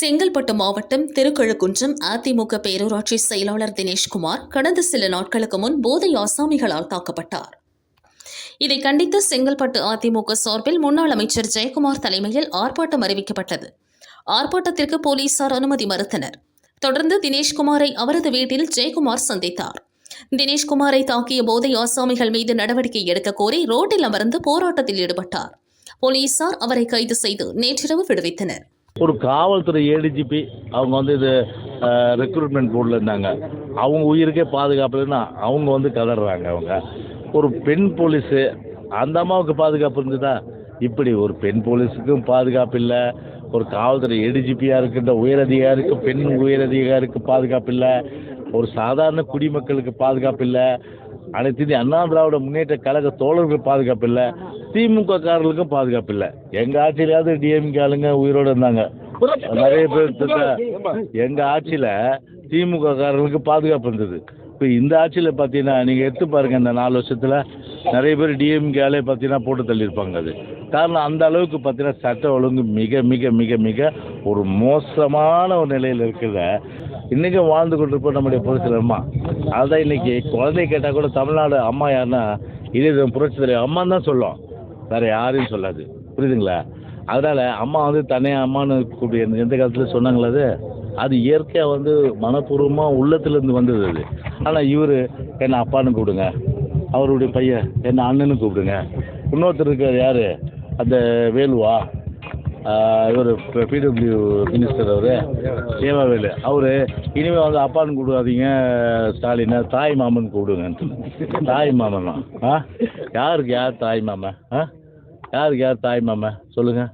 செங்கல்பட்டு மாவட்டம் திருக்கழுக்குன்றம் அதிமுக பேரூராட்சி செயலாளர் தினேஷ்குமார் கடந்த சில நாட்களுக்கு முன் போதை ஆசாமிகளால் தாக்கப்பட்டார். இதை கண்டித்து செங்கல்பட்டு அதிமுக சார்பில் முன்னாள் அமைச்சர் ஜெயக்குமார் தலைமையில் ஆர்ப்பாட்டம் அறிவிக்கப்பட்டது. ஆர்ப்பாட்டத்திற்கு போலீசார் அனுமதி மறுத்தனர். தொடர்ந்து தினேஷ்குமாரை அவரது வீட்டில் ஜெயக்குமார் சந்தித்தார். தினேஷ்குமாரை தாக்கிய போதை ஆசாமிகள் மீது நடவடிக்கை எடுக்க கோரி ரோட்டில் அமர்ந்து போராட்டத்தில் ஈடுபட்டார். போலீசார் அவரை கைது செய்து நேற்றிரவு விடுவித்தனர். ஒரு காவல்துறை ஏடிஜிபி அவங்க வந்து இது ரெக்ரூட்மெண்ட் போர்டில் இருந்தாங்க. அவங்க உயிருக்கே பாதுகாப்பு இல்லைன்னா அவங்க வந்து கதறாங்க அவங்க. ஒரு பெண் போலீஸு அந்த அம்மாவுக்கு பாதுகாப்பு இருந்ததா? இப்படி ஒரு பெண் போலீஸுக்கும் பாதுகாப்பு இல்லை. ஒரு காவல்துறை ஏடிஜிபியாக இருக்கின்ற உயரதிகாரிக்கு பெண் உயரதிகாரிக்கு பாதுகாப்பு இல்லை. ஒரு சாதாரண குடிமக்களுக்கு பாதுகாப்பு இல்லை. அனைத்து இந்திய அண்ணா திராவிட முன்னேற்ற கழக தோழர்களுக்கு பாதுகாப்பு இல்லை திமுக காரர்களுக்கும் பாதுகாப்பு இல்லை. எங்கள் ஆட்சியிலாவது டிஎம்கே ஆளுங்க உயிரோடு இருந்தாங்க. நிறைய பேர் எங்க ஆட்சியில திமுக காரர்களுக்கு பாதுகாப்பு இருந்தது. இப்போ இந்த ஆட்சியில் பார்த்தீங்கன்னா நீங்கள் எடுத்து பாருங்கள் இந்த நாலு வருஷத்தில் நிறைய பேர் டிஎம்கேலே பார்த்தீங்கன்னா போட்டு தள்ளியிருப்பாங்க அது. காரணம் அந்த அளவுக்கு பார்த்தீங்கன்னா சட்ட ஒழுங்கு மிக மிக மிக மிக ஒரு மோசமான ஒரு நிலையில் இருக்குத இன்றைக்கும் வாழ்ந்து கொண்டிருப்போம் நம்முடைய புரட்சி அம்மா. அதுதான் இன்னைக்கு குழந்தை கேட்டால் கூட தமிழ்நாடு அம்மா யாருன்னா இதே புரட்சி தலைவர் அம்மா தான் சொல்லும். வேறு யாரையும் சொல்லாது. புரியுதுங்களா? அதனால் அம்மா வந்து தனியாக அம்மான்னு கூப்பிட்டு எந்த- எந்த காலத்தில் சொன்னாங்களா அது? அது இயற்கையாக வந்து மனப்பூர்வமாக உள்ளத்துலேருந்து வந்தது அது. ஆனால் இவர் என்னை அப்பான்னு கூப்பிடுங்க. அவருடைய பையன் என்னை அண்ணன்னு கூப்பிடுங்க. இன்னொருத்தர் இருக்கார் யார்? அந்த வேலுவா. இவர் பிடபிள்யூ மினிஸ்டர் அவர். சேவாவேலு அவர் இனிமேல் வந்து அப்பான்னு கூப்பிடாதீங்க ஸ்டாலினை. தாய் மாமன் கூப்பிடுங்க. தாய் மாமன்? ஆ? யாருக்கு யார் தாய் மாமன்? ஆ? யாருக்கு யார் தாய் மாமன்? சொல்லுங்கள்